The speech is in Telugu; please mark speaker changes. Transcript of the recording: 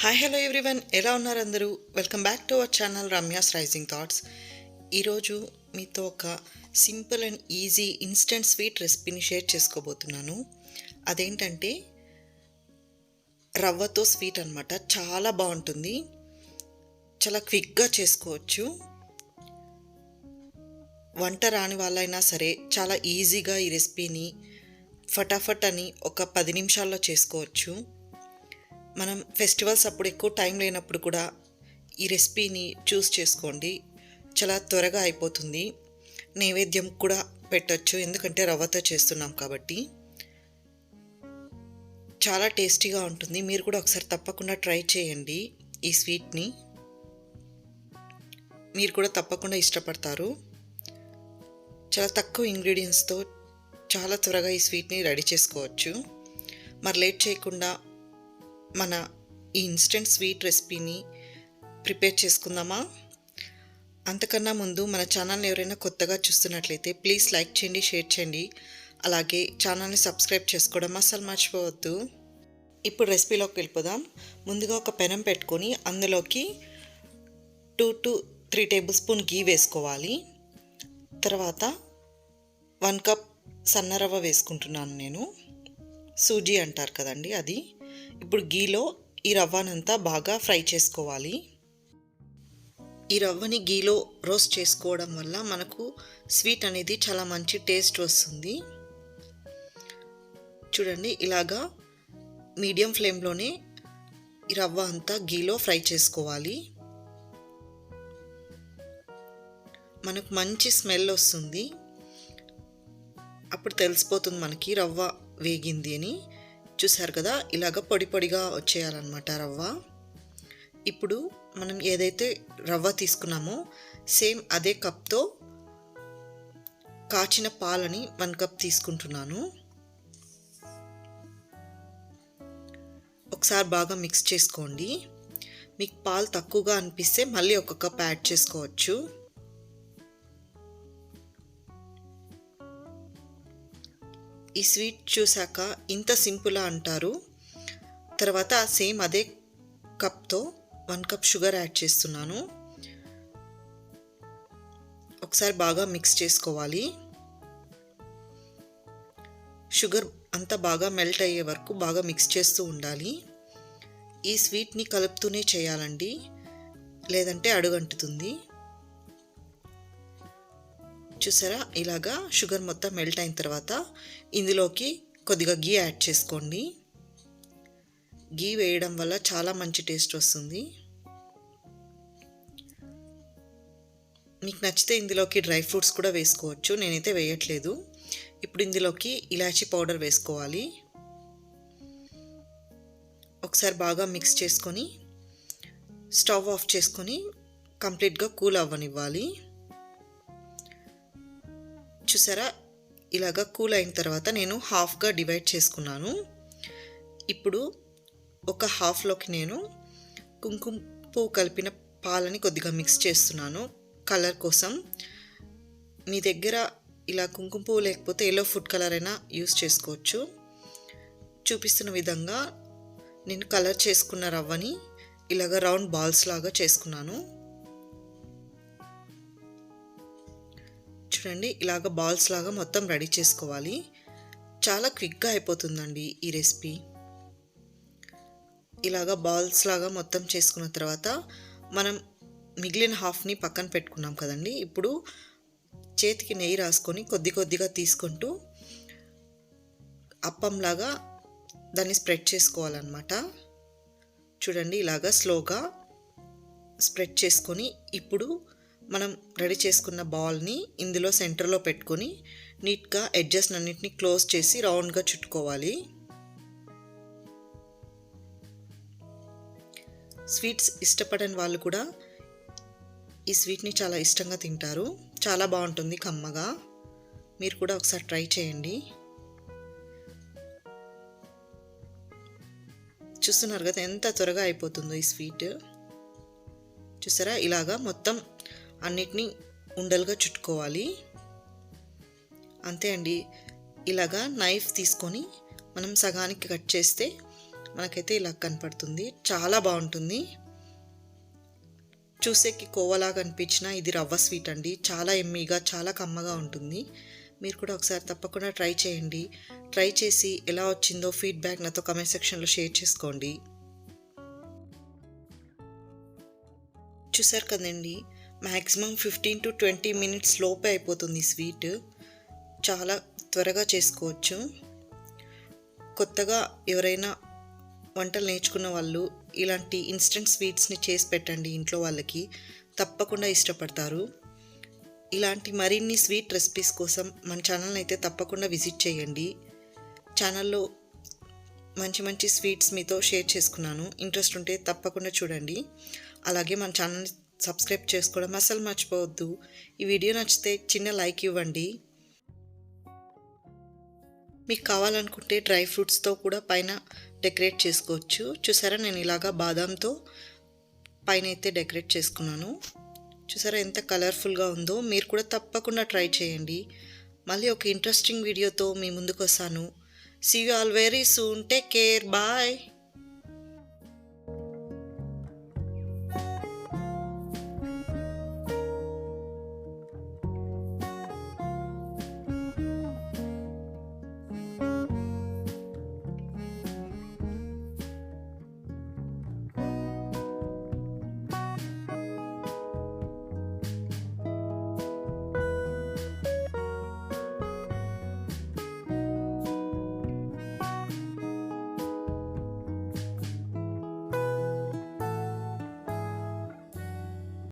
Speaker 1: హాయ్ హలో ఎవ్రీవన్ ఎలా ఉన్నారు అందరూ? Welcome back to our channel Ramya's rising thoughts ఈరోజు మీతో ఒక simple and easy instant sweet రెసిపీని షేర్ చేసుకోబోతున్నాను. అదేంటంటే రవ్వతో స్వీట్ అనమాట చాలా బాగుంటుంది. చాలా క్విక్గా చేసుకోవచ్చు. వంట రాని వాళ్ళైనా సరే చాలా ఈజీగా ఈ రెసిపీని ఫటాఫట్ అని ఒక పది నిమిషాల్లో చేసుకోవచ్చు. మనం ఫెస్టివల్స్ అప్పుడు ఎక్కువ టైం లేనప్పుడు కూడా ఈ రెసిపీని చూస్ చేసుకోండి. చాలా త్వరగా అయిపోతుంది. నైవేద్యం కూడా పెట్టచ్చు. ఎందుకంటే రవ్వతో చేస్తున్నాం కాబట్టి. చాలా టేస్టీగా ఉంటుంది. మీరు కూడా ఒకసారి తప్పకుండా ట్రై చేయండి ఈ స్వీట్ని. మీరు కూడా తప్పకుండా ఇష్టపడతారు. చాలా తక్కువ ఇంగ్రీడియంట్స్తో చాలా త్వరగా ఈ స్వీట్ని రెడీ చేసుకోవచ్చు. మరి లేట్ చేయకుండా మన ఈ ఇన్స్టెంట్ స్వీట్ రెసిపీని ప్రిపేర్ చేసుకుందామా? అంతకన్నా ముందు మన ఛానల్ని ఎవరైనా కొత్తగా చూస్తున్నట్లయితే ప్లీజ్ లైక్ చేయండి షేర్ చేయండి. అలాగే ఛానల్ని సబ్స్క్రైబ్ చేసుకోవడం అసలు మర్చిపోవద్దు. ఇప్పుడు రెసిపీలోకి వెళ్ళిపోదాం. ముందుగా ఒక పెనం పెట్టుకొని అందులోకి two to three tablespoon ghee వేసుకోవాలి. తర్వాత వన్ కప్ సన్న రవ్వ వేసుకుంటున్నాను నేను. సూజీ అంటారు కదండి అది. ఇప్పుడు గీలో ఈ రవ్వనంతా బాగా ఫ్రై చేసుకోవాలి. ఈ రవ్వని గీలో రోస్ట్ చేసుకోవడం వల్ల మనకు స్వీట్ అనేది చాలా మంచి టేస్ట్ వస్తుంది. చూడండి ఇలాగా మీడియం ఫ్లేమ్లోనే ఈ రవ్వ అంతా గీలో ఫ్రై చేసుకోవాలి. మనకు మంచి స్మెల్ వస్తుంది. అప్పుడు తెలిసిపోతుంది మనకి రవ్వ వేగింది అని. చూసారు కదా ఇలాగ పొడి పొడిగా వచ్చేయాలన్నమాట రవ్వ. ఇప్పుడు మనం ఏదైతే రవ్వ తీసుకున్నామో సేమ్ అదే కప్తో కాచిన పాలని వన్ కప్ తీసుకుంటున్నాను. ఒకసారి బాగా మిక్స్ చేసుకోండి. మీకు పాలు తక్కువగా అనిపిస్తే మళ్ళీ ఒక కప్ యాడ్ చేసుకోవచ్చు. ఈ స్వీట్ చూశాక ఇంత సింపుల్ అంటారు. తర్వాత సేమ్ అదే కప్తో వన్ కప్ షుగర్ యాడ్ చేస్తున్నాను. ఒకసారి బాగా మిక్స్ చేసుకోవాలి. షుగర్ అంతా బాగా మెల్ట్ అయ్యే వరకు బాగా మిక్స్ చేస్తూ ఉండాలి. ఈ స్వీట్ని కలుపుతూనే చేయాలండి. లేదంటే అడుగంటుతుంది. చూసారా? ఇలాగా షుగర్ మొత్తం మెల్ట్ అయిన తర్వాత ఇందులోకి కొద్దిగా గీ యాడ్ చేసుకోండి. గీ వేయడం వల్ల చాలా మంచి టేస్ట్ వస్తుంది. మీకు నచ్చితే ఇందులోకి డ్రై ఫ్రూట్స్ కూడా వేసుకోవచ్చు. నేనైతే వేయట్లేదు. ఇప్పుడు ఇందులోకి ఇలాచీ పౌడర్ వేసుకోవాలి. ఒకసారి బాగా మిక్స్ చేసుకొని స్టవ్ ఆఫ్ చేసుకొని కంప్లీట్గా కూల్ అవ్వనివ్వాలి. చూసారా? ఇలాగా కూల్ అయిన తర్వాత నేను హాఫ్గా డివైడ్ చేసుకున్నాను. ఇప్పుడు ఒక హాఫ్లోకి నేను కుంకుమ పువ్వు కలిపిన పాలని కొద్దిగా మిక్స్ చేస్తున్నాను కలర్ కోసం. మీ దగ్గర ఇలా కుంకుమ పువ్వు లేకపోతే ఎల్లో ఫుడ్ కలర్ అయినా యూస్ చేసుకోవచ్చు. చూపిస్తున్న విధంగా నేను కలర్ చేసుకున్న రవ్వని ఇలాగ రౌండ్ బాల్స్ లాగా చేసుకున్నాను. చూడండి ఇలాగ బాల్స్ లాగా మొత్తం రెడీ చేసుకోవాలి. చాలా క్విక్గా అయిపోతుందండి ఈ రెసిపీ ఇలాగ బాల్స్ లాగా మొత్తం చేసుకున్న తర్వాత మనం మిగిలిన హాఫ్ని పక్కన పెట్టుకున్నాం కదండి. ఇప్పుడు చేతికి నెయ్యి రాసుకొని కొద్ది కొద్దిగా తీసుకుంటూ అప్పంలాగా దాన్ని స్ప్రెడ్ చేసుకోవాలన్నమాట. చూడండి ఇలాగా స్లోగా స్ప్రెడ్ చేసుకొని ఇప్పుడు మనం రెడీ చేసుకున్న బాల్ని ఇందులో సెంటర్లో పెట్టుకొని నీట్గా ఎడ్జెస్ అన్నింటినీ క్లోజ్ చేసి రౌండ్గా చుట్టుకోవాలి. స్వీట్స్ ఇష్టపడని వాళ్ళు కూడా ఈ స్వీట్ని చాలా ఇష్టంగా తింటారు. చాలా బాగుంటుంది కమ్మగా. మీరు కూడా ఒకసారి ట్రై చేయండి. చూస్తున్నారు కదా ఎంత త్వరగా అయిపోతుందో ఈ స్వీట్. చూసారా? ఇలాగా మొత్తం అన్నిటినీ ఉండలుగా చుట్టుకోవాలి. అంతే అండి. ఇలాగా నైఫ్ తీసుకొని మనం సగానికి కట్ చేస్తే మనకైతే ఇలా కనపడుతుంది. చాలా బాగుంటుంది. చూసేకి కోవలాగా అనిపించిన ఇది రవ్వ స్వీట్ అండి. చాలా ఎమ్మీగా చాలా కమ్మగా ఉంటుంది. మీరు కూడా ఒకసారి తప్పకుండా ట్రై చేయండి. ట్రై చేసి ఎలా వచ్చిందో ఫీడ్బ్యాక్ నాతో కమెంట్ సెక్షన్లో షేర్ చేసుకోండి. చూసారు కదండి. Maximum fifteen to twenty minutes లోపే అయిపోతుంది స్వీట్. చాలా త్వరగా చేసుకోవచ్చు. కొత్తగా ఎవరైనా వంటలు నేర్చుకున్న వాళ్ళు ఇలాంటి ఇన్స్టెంట్ స్వీట్స్ని చేసి పెట్టండి ఇంట్లో వాళ్ళకి. తప్పకుండా ఇష్టపడతారు. ఇలాంటి మరిన్ని స్వీట్ రెసిపీస్ కోసం మన ఛానల్ని అయితే తప్పకుండా విజిట్ చేయండి. ఛానల్లో మంచి మంచి స్వీట్స్ మీతో షేర్ చేసుకున్నాను. ఇంట్రెస్ట్ ఉంటే తప్పకుండా చూడండి. అలాగే మన ఛానల్ని సబ్స్క్రైబ్ చేసుకోవడం అసలు మర్చిపోవద్దు. ఈ వీడియో నచ్చితే చిన్న లైక్ ఇవ్వండి. మీకు కావాలనుకుంటే డ్రై ఫ్రూట్స్తో కూడా పైన డెకరేట్ చేసుకోవచ్చు. చూసారా నేను ఇలాగా బాదాంతో పైన అయితే డెకరేట్ చేసుకున్నాను. చూసారా ఎంత కలర్ఫుల్గా ఉందో. మీరు కూడా తప్పకుండా ట్రై చేయండి. మళ్ళీ ఒక ఇంట్రెస్టింగ్ వీడియోతో మీ ముందుకు వస్తాను. See you all very soon take care bye